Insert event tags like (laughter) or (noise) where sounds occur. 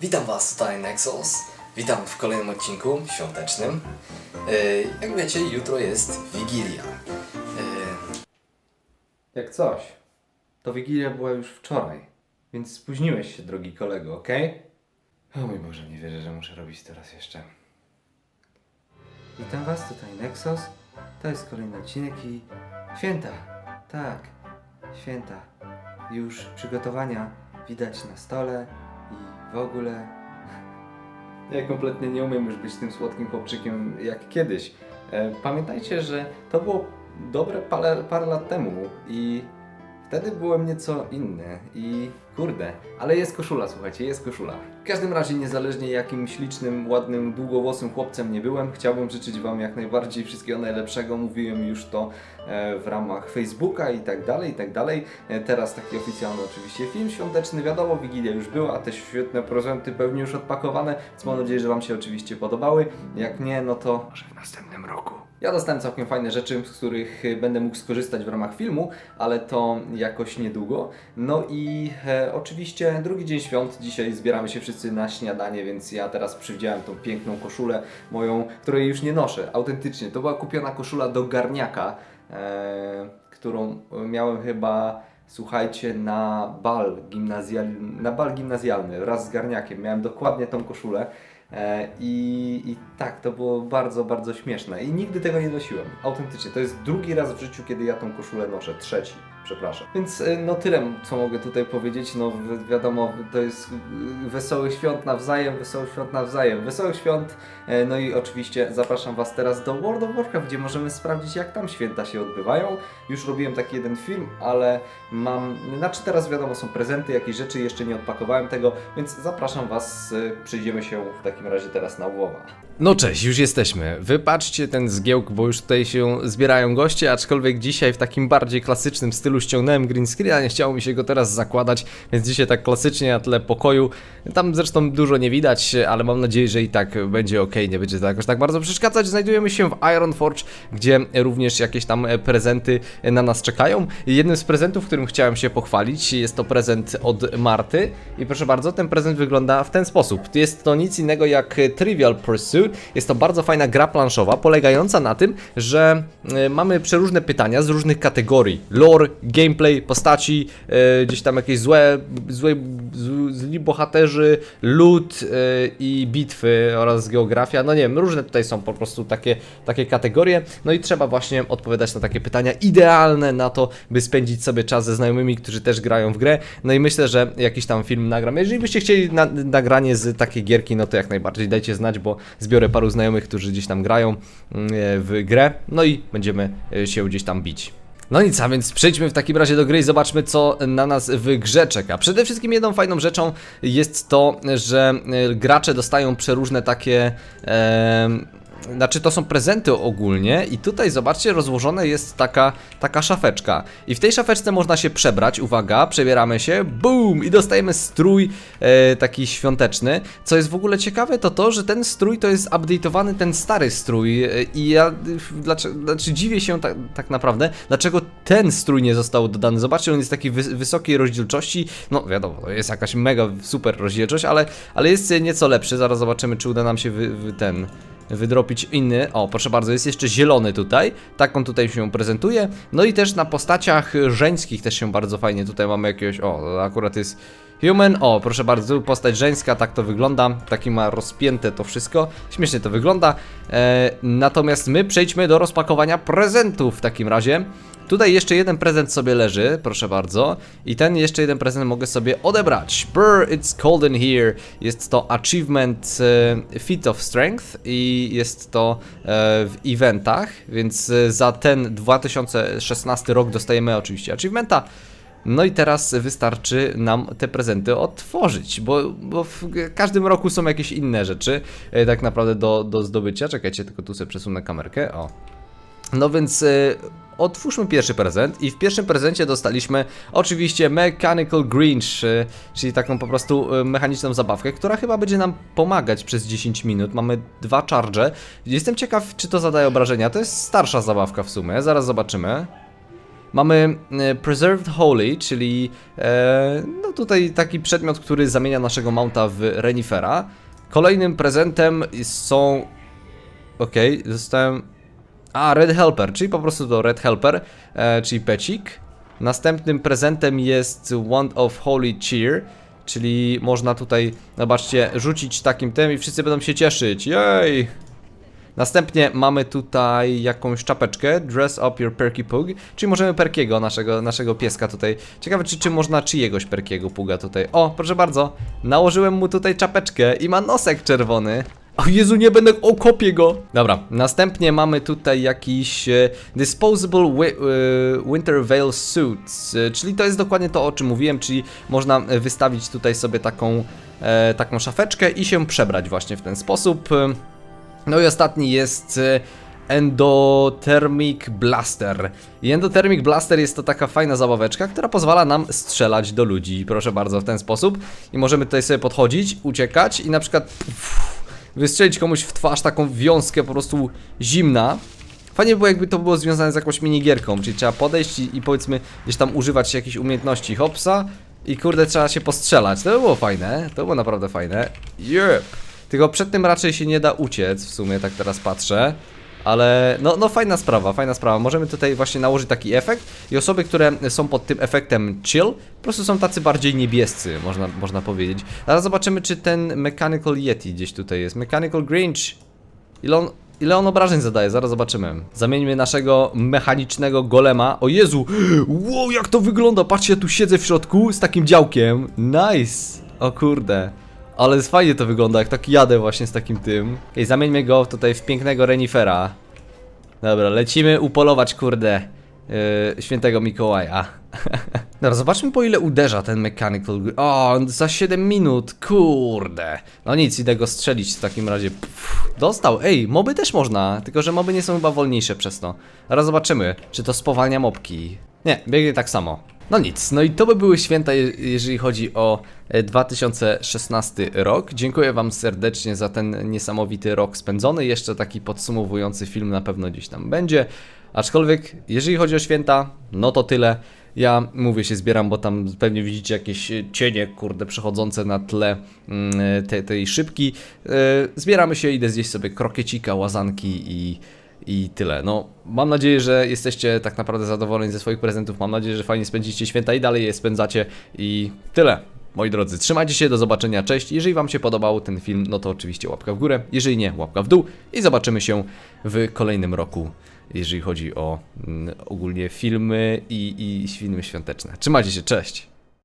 Witam Was tutaj Nexus. Witam w kolejnym odcinku świątecznym. Yy, Jak wiecie, jutro jest Wigilia. Yy, Jak coś, to Wigilia była już wczoraj, więc spóźniłeś się, drogi kolego, okej? O mój Boże, nie wierzę, że muszę robić to raz jeszcze. Witam Was, tutaj Nexus. To jest kolejny odcinek i święta. Tak, święta. Już przygotowania widać na stole w ogóle. Ja kompletnie nie umiem już być tym słodkim chłopczykiem jak kiedyś. E, Pamiętajcie, że to było dobre parę, parę lat temu i wtedy byłem nieco inny i kurde, ale jest koszula, słuchajcie, jest koszula. W każdym razie, niezależnie jakim ślicznym, ładnym, długowłosym chłopcem nie byłem, chciałbym życzyć Wam jak najbardziej wszystkiego najlepszego. Mówiłem już to e, w ramach Facebooka i tak dalej, i tak dalej. E, Teraz taki oficjalny oczywiście film świąteczny, wiadomo, Wigilia już była, te świetne prezenty pewnie już odpakowane, więc mam nadzieję, że Wam się oczywiście podobały. Jak nie, no to może w następnym roku. Ja dostałem całkiem fajne rzeczy, z których e, będę mógł skorzystać w ramach filmu, ale to jakoś niedługo. No i e, oczywiście drugi dzień świąt, dzisiaj zbieramy się wszyscy na śniadanie, więc ja teraz przywdziałem tą piękną koszulę moją, której już nie noszę, autentycznie. To była kupiona koszula do garniaka, e, którą miałem chyba słuchajcie, na bal gimnazjalny, na bal gimnazjalny wraz z garniakiem. Miałem dokładnie tą koszulę. E, I, I tak, to było bardzo, bardzo śmieszne. I nigdy tego nie nosiłem. Autentycznie. To jest drugi raz w życiu, kiedy ja tą koszulę noszę. Trzeci, przepraszam. Więc e, no tyle, co mogę tutaj powiedzieć. No wi- wiadomo, to jest e, wesołych świąt nawzajem, wesołych świąt nawzajem, wesołych świąt. E, No i oczywiście zapraszam Was teraz do World of Warcraft, gdzie możemy sprawdzić, jak tam święta się odbywają. Już robiłem taki jeden film, ale mam. Znaczy, teraz wiadomo, są prezenty, jakieś rzeczy, jeszcze nie odpakowałem tego, więc zapraszam Was. Przyjdziemy się w takim razie teraz na Łowa. No cześć, już jesteśmy. Wypatrzcie ten zgiełk, bo już tutaj się zbierają goście, aczkolwiek dzisiaj w takim bardziej klasycznym stylu ściągnąłem green screena, nie chciało mi się go teraz zakładać, więc dzisiaj tak klasycznie na tle pokoju. Tam zresztą dużo nie widać, ale mam nadzieję, że i tak będzie ok, nie będzie to jakoś tak bardzo przeszkadzać. Znajdujemy się w Ironforge, gdzie również jakieś tam e, prezenty na nas czekają. Jednym z prezentów, którym chciałem się pochwalić, jest to prezent od Marty i proszę bardzo, ten prezent wygląda w ten sposób. Jest to nic innego jak Trivial Pursuit. Jest to bardzo fajna gra planszowa, polegająca na tym, że e, mamy przeróżne pytania z różnych kategorii. Lore, gameplay, postaci, e, gdzieś tam jakieś złe, złe zli bohaterzy, loot e, i bitwy oraz geografia. No nie wiem, różne tutaj są po prostu takie, takie kategorie. No i trzeba właśnie odpowiadać na takie pytania idealne na to, by spędzić sobie czas ze znajomymi, którzy też grają w grę. No i myślę, że jakiś tam film nagram. Jeżeli byście chcieli na, nagranie z takiej gierki, no to jak najbardziej dajcie znać, bo zbiorę paru znajomych, którzy gdzieś tam grają mm, e, w grę. No i będziemy e, się gdzieś tam bić. No nic, a więc przejdźmy w takim razie do gry i zobaczmy, co na nas w grze czeka. Przede wszystkim jedną fajną rzeczą jest to, że e, gracze dostają przeróżne takie. Znaczy to są prezenty ogólnie i tutaj zobaczcie rozłożone jest taka, taka szafeczka. I w tej szafeczce można się przebrać, uwaga, przebieramy się, boom i dostajemy strój e, taki świąteczny, co jest w ogóle ciekawe to to, że ten strój to jest update'owany ten stary strój e, i ja dlaczego, znaczy dziwię się tak, tak naprawdę, dlaczego ten strój nie został dodany, zobaczcie on jest takiej wys wysokiej rozdzielczości, no wiadomo, to jest jakaś mega super rozdzielczość, ale, ale jest nieco lepszy, zaraz zobaczymy czy uda nam się wy, wy, ten wydropić inny. O, proszę bardzo, jest jeszcze zielony tutaj. Tak on tutaj się prezentuje. No i też na postaciach żeńskich też się bardzo fajnie. Tutaj mamy jakiegoś. O, akurat jest. Human, o proszę bardzo, postać żeńska, tak to wygląda, taki ma rozpięte to wszystko, śmiesznie to wygląda. E, natomiast my przejdźmy do rozpakowania prezentów w takim razie. Tutaj jeszcze jeden prezent sobie leży, proszę bardzo. I ten jeszcze jeden prezent mogę sobie odebrać. Brr, it's cold in here. Jest to achievement e, Feat of Strength i jest to e, w eventach, więc e, za ten 2016 rok dostajemy oczywiście achievementa. No i teraz wystarczy nam te prezenty otworzyć, bo, bo w każdym roku są jakieś inne rzeczy e, tak naprawdę do, do zdobycia. Czekajcie, tylko tu sobie przesunę kamerkę. O. No więc e, otwórzmy pierwszy prezent i w pierwszym prezencie dostaliśmy oczywiście Mechanical Grinch, e, czyli taką po prostu e, mechaniczną zabawkę, która chyba będzie nam pomagać przez 10 minut. Mamy dwa charge. Jestem ciekaw, czy to zadaje obrażenia. To jest starsza zabawka w sumie, zaraz zobaczymy. Mamy e, Preserved Holy, czyli e, no tutaj taki przedmiot, który zamienia naszego mounta w renifera. Kolejnym prezentem są... Okej, zostałem... A, Red Helper, czyli po prostu to Red Helper, e, czyli pecik. Następnym prezentem jest Wand of Holy Cheer, czyli można tutaj, zobaczcie, rzucić takim tym i wszyscy będą się cieszyć. Jej! Następnie mamy tutaj jakąś czapeczkę, Dress Up Your Perky Pug, czyli możemy Perkiego, naszego, naszego pieska tutaj. Ciekawe, czy, czy można czyjegoś Perkiego Puga tutaj. O, proszę bardzo, nałożyłem mu tutaj czapeczkę i ma nosek czerwony. O Jezu, nie będę, o kopię go! Dobra, następnie mamy tutaj jakiś e, Disposable wi e, Winter Veil Suits, e, czyli to jest dokładnie to, o czym mówiłem, czyli można e, wystawić tutaj sobie taką, e, taką szafeczkę i się przebrać właśnie w ten sposób. E, no i ostatni jest e, Endothermic Blaster. I Endothermic Blaster jest to taka fajna zabaweczka, która pozwala nam strzelać do ludzi, proszę bardzo, w ten sposób. I możemy tutaj sobie podchodzić, uciekać i na przykład pff, wystrzelić komuś w twarz taką wiązkę po prostu zimna. Fajnie by było jakby to było związane z jakąś minigierką, czyli trzeba podejść i, i powiedzmy gdzieś tam używać jakichś umiejętności hopsa i kurde trzeba się postrzelać. To by było fajne, to było naprawdę fajne. Yep. Tylko przed tym raczej się nie da uciec, w sumie tak teraz patrzę. Ale no, no fajna sprawa, fajna sprawa. Możemy tutaj właśnie nałożyć taki efekt i osoby, które są pod tym efektem chill, po prostu są tacy bardziej niebiescy, można, można powiedzieć. Zaraz zobaczymy, czy ten Mechanical Yeti gdzieś tutaj jest. Mechanical Grinch. Ile on, ile on obrażeń zadaje? Zaraz zobaczymy. Zamieńmy naszego mechanicznego golema. O Jezu! Wow, jak to wygląda! Patrzcie, ja tu siedzę w środku z takim działkiem. Nice! O kurde. Ale fajnie to wygląda, jak tak jadę właśnie z takim tym. Okej, zamieńmy go tutaj w pięknego renifera. Dobra, lecimy upolować, kurde, yy, świętego Mikołaja. (laughs) Dobra, zobaczmy po ile uderza ten Mechanical O, za 7 minut, kurde. No nic, idę go strzelić w takim razie. Pff, dostał, ej, moby też można, tylko że moby nie są chyba wolniejsze przez to. Zaraz zobaczymy, czy to spowalnia mobki. Nie, biegnie tak samo. No nic, no i to by były święta, je- jeżeli chodzi o e, 2016 rok. Dziękuję Wam serdecznie za ten niesamowity rok spędzony. Jeszcze taki podsumowujący film na pewno gdzieś tam będzie. Aczkolwiek, jeżeli chodzi o święta, no to tyle. Ja mówię się zbieram, bo tam pewnie widzicie jakieś e, cienie, kurde, przechodzące na tle mm, e, te, tej szybki. E, Zbieramy się, idę zjeść sobie krokiecika, łazanki i i tyle. No, mam nadzieję, że jesteście tak naprawdę zadowoleni ze swoich prezentów. Mam nadzieję, że fajnie spędzicie święta i dalej je spędzacie. I tyle. Moi drodzy, trzymajcie się, do zobaczenia, cześć. Jeżeli Wam się podobał ten film, no to oczywiście łapka w górę. Jeżeli nie, łapka w dół. I zobaczymy się w kolejnym roku, jeżeli chodzi o mm, ogólnie filmy i, i filmy świąteczne. Trzymajcie się, cześć.